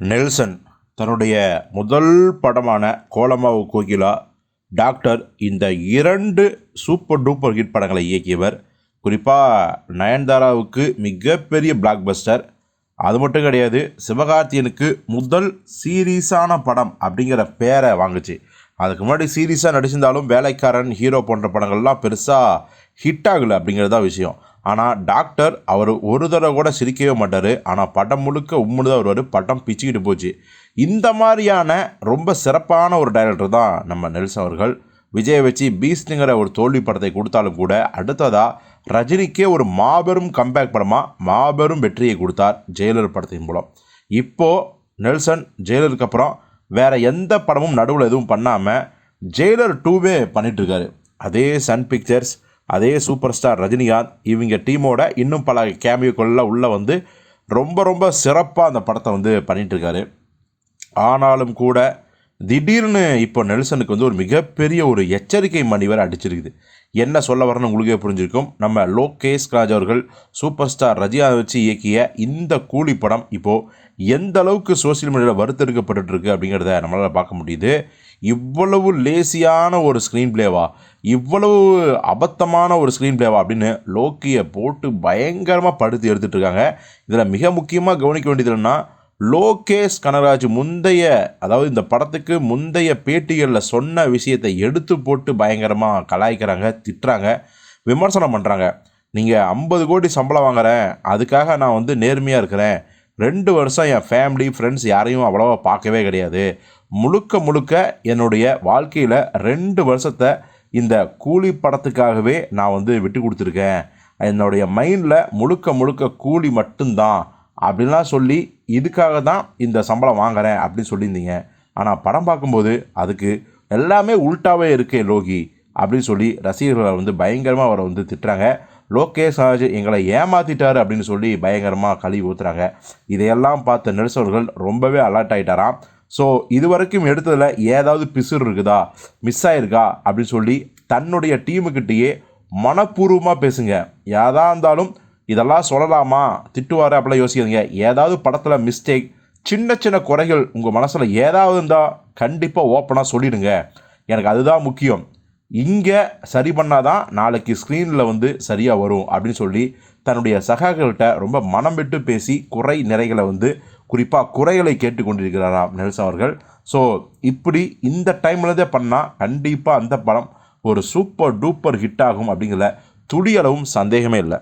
Nelson தன்னுடைய முதல் படமான கோலமாவு கோகிலா டாக்டர் இந்த இரண்டு சூப்பர் டூப்பர் ஹிட் படங்களை இயக்கியவர். குறிப்பாக நயன்தாராவுக்கு மிகப்பெரிய பிளாக் பஸ்டர் அது மட்டும் கிடையாது சிவகார்த்தியனுக்கு முதல் சீரியஸான படம் அப்படிங்கிற பேரை வாங்குச்சு. அதுக்கு முன்னாடி சீரியஸாக நடிச்சிருந்தாலும் வேலைக்காரன் ஹீரோ போன்ற படங்கள்லாம் பெருசாக ஹிட் ஆகலை அப்படிங்கிறது தான் விஷயம். ஆனால் டாக்டர் அவர் ஒரு தடவை கூட சிரிக்கவே மாட்டார். ஆனால் படம் முழுக்க உம்முன்னு தான் வருவார். படம் பிச்சுக்கிட்டு போச்சு. இந்த மாதிரியான ரொம்ப சிறப்பான ஒரு டைரக்டர் தான் நம்ம நெல்சன் அவர்கள். விஜயை வச்சு பீஸ்ட்டுங்கிற ஒரு தோல்வி படத்தை கொடுத்தாலும் கூட அடுத்ததாக ரஜினிக்கே ஒரு மாபெரும் கம்பேக் படமாக மாபெரும் வெற்றியை கொடுத்தார் ஜெயிலர் படத்தின் மூலம். இப்போது நெல்சன் ஜெயலருக்கு அப்புறம் வேறு எந்த படமும் நடுவில் எதுவும் பண்ணாமல் ஜெயிலர் டூவே பண்ணிகிட்ருக்காரு அதே சன் பிக்சர்ஸ் அதே சூப்பர் ஸ்டார் ரஜினிகாந்த் இவங்க டீமோட இன்னும் பல கேமியோக்களில் உள்ளே வந்து ரொம்ப ரொம்ப சிறப்பாக அந்த படத்தை வந்து பண்ணிகிட்ருக்காரு ஆனாலும் கூட திடீர்னு இப்போ நெல்சனுக்கு வந்து ஒரு மிகப்பெரிய ஒரு எச்சரிக்கை மணி வேறு அடிச்சிருக்குது. என்ன சொல்ல வரணும் உங்களுக்கே புரிஞ்சிருக்கும். நம்ம லோகேஷ் ராஜ் அவர்கள் சூப்பர் ஸ்டார் ரஜியா வச்சு இயக்கிய இந்த கூலி படம் இப்போது எந்த அளவுக்கு சோசியல் மீடியாவில் வறுத்தெடுக்கப்பட்டு இருக்கு அப்படிங்கிறத நம்மளால் பார்க்க முடியுது. இவ்வளவு லேசியான ஒரு ஸ்க்ரீன் பிளேவா இவ்வளவு அபத்தமான ஒரு ஸ்க்ரீன் பிளேவா அப்படின்னு லோக்கியை போட்டு பயங்கரமாக படுத்து எடுத்துகிட்டு இருக்காங்க. இதில் மிக முக்கியமாக கவனிக்க வேண்டியது என்னன்னா லோகேஷ் கனராஜ் முந்தைய அதாவது இந்த படத்துக்கு முந்தைய பேட்டிகளில் சொன்ன விஷயத்தை எடுத்து போட்டு பயங்கரமாக கலாய்க்கிறாங்க திட்டுறாங்க விமர்சனம் பண்ணுறாங்க நீங்கள் ஐம்பது கோடி சம்பளம் வாங்குறேன் அதுக்காக நான் வந்து நேர்மையாக இருக்கிறேன். ரெண்டு வருஷம் என் ஃபேமிலி ஃப்ரெண்ட்ஸ் யாரையும் அவ்வளோவா பார்க்கவே கிடையாது. முழுக்க முழுக்க என்னுடைய வாழ்க்கையில் ரெண்டு வருஷத்தை இந்த கூலி படத்துக்காகவே நான் வந்து விட்டு கொடுத்துருக்கேன். என்னுடைய மைண்டில் முழுக்க முழுக்க கூலி மட்டும்தான் அப்படின்லாம் சொல்லி இதுக்காக தான் இந்த சம்பளம் வாங்குறேன் அப்படின்னு சொல்லியிருந்தீங்க. ஆனால் படம் பார்க்கும்போது அதுக்கு எல்லாமே உல்ட்டாவே இருக்கே லோகி அப்படின்னு சொல்லி ரசிகர்களை வந்து பயங்கரமாக அவரை வந்து திட்டுறாங்க. லோகேஷ் ராஜ் எங்களை ஏமாற்றிட்டார் அப்படின்னு சொல்லி பயங்கரமாக கழுவி ஊற்றுறாங்க இதையெல்லாம் பார்த்த நெல்சவர்கள் ரொம்பவே அலர்ட் ஆகிட்டாராம் ஸோ இது வரைக்கும் எடுத்ததில் ஏதாவது பிசுறு இருக்குதா? மிஸ் ஆயிருக்கா? அப்படின்னு சொல்லி தன்னுடைய டீமுக்கிட்டேயே மனப்பூர்வமாக பேசுங்க. யாதாக இருந்தாலும் இதெல்லாம் சொல்லலாமா? திட்டுவார் அப்படிலாம் யோசிக்காதீங்க. ஏதாவது படத்தில் மிஸ்டேக் சின்ன சின்ன குறைகள் உங்கள் மனசில் ஏதாவது இருந்தால் கண்டிப்பாக ஓப்பனாக சொல்லிடுங்க. எனக்கு அதுதான் முக்கியம். இங்கே சரி பண்ணாதான் நாளைக்கு ஸ்க்ரீனில் வந்து சரியாக வரும் அப்படின்னு சொல்லி தன்னுடைய சகாக்கள்கிட்ட ரொம்ப மனம் விட்டு பேசி குறை நிறைகளை வந்து குறிப்பாக குறைகளை கேட்டுக்கொண்டிருக்கிறாராம் நெல்சன் அவர்கள். ஸோ இப்படி இந்த டைம்லதே பண்ணால் கண்டிப்பாக அந்த படம் ஒரு சூப்பர் டூப்பர் ஹிட் ஆகும் அப்படிங்கிற துளியளவும் சந்தேகமே இல்லை.